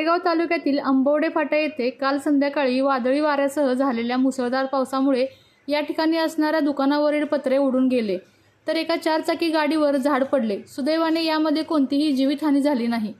कोरेगाव तालुक्यातील आंबवडे फाटा येथे काल संध्याकाळी वादळी वाऱ्यासह झालेल्या मुसळधार पावसामुळे या ठिकाणी असणाऱ्या दुकानावरील पत्रे उडून गेले. तर एका चारचाकी गाडीवर झाड पडले. सुदैवाने यामध्ये कोणतीही जीवितहानी झाली नाही.